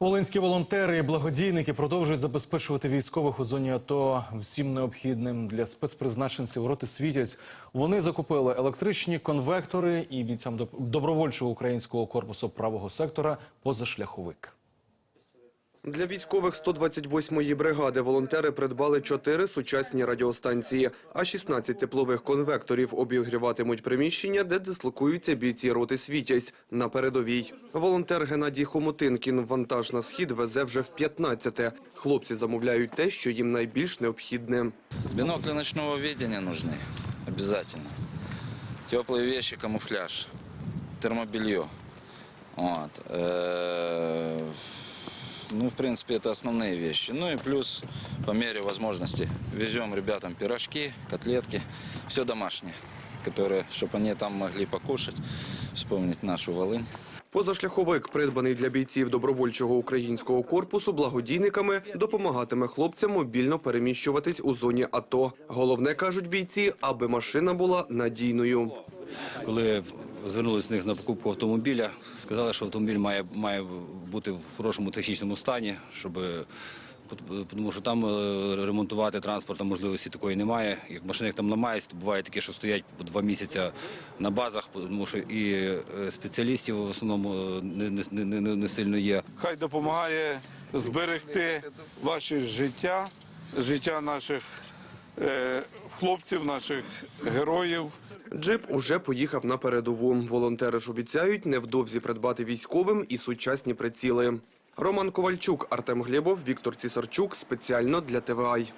Волинські волонтери і благодійники продовжують забезпечувати військових у зоні АТО всім необхідним для спецпризначенців роти світять Вони закупили електричні конвектори і бійцям добровольчого українського корпусу правого сектора позашляховик. Для військових 128-ї бригади волонтери придбали чотири сучасні радіостанції, а 16 теплових конвекторів обігріватимуть приміщення, де дислокуються бійці роти «Світязь» на передовій. Волонтер Геннадій Хомотинкін вантаж на схід везе вже в 15-те. Хлопці замовляють те, що їм найбільш необхідне. Бинокли ночного видения нужны. Обязательно. Теплые вещи, камуфляж, термобелье. Вот. Э, Ну, в принципе, это основные вещи. Ну и плюс, по мере возможности, везем ребятам пирожки, котлетки, все домашнее, которые, чтобы они там могли покушать, вспомнить нашу Волынь. Позашляховик, придбаний для бійців добровольчого українського корпусу, благодійниками допомагатиме хлопцям мобільно переміщуватись у зоні АТО. Головне, кажуть бійці, аби машина була надійною. Коли звернулися з них на покупку автомобіля, сказали, що автомобіль має, має бути в хорошому технічному стані, щоб тому що там е, ремонтувати транспорт можливості такої немає. Як машини там ламаються, то буває таке, що стоять по два місяці на базах, тому що і е, спеціалістів в основному е, не, не, не, не- сильно є. Хай допомагає зберегти ваше життя, життя наших хлопців, наших героїв. Джип уже поїхав на передову. Волонтери ж обіцяють невдовзі придбати військовим і сучасні приціли. Роман Ковальчук, Артем Глєбов, Віктор Цісарчук спеціально для ТВАЙ.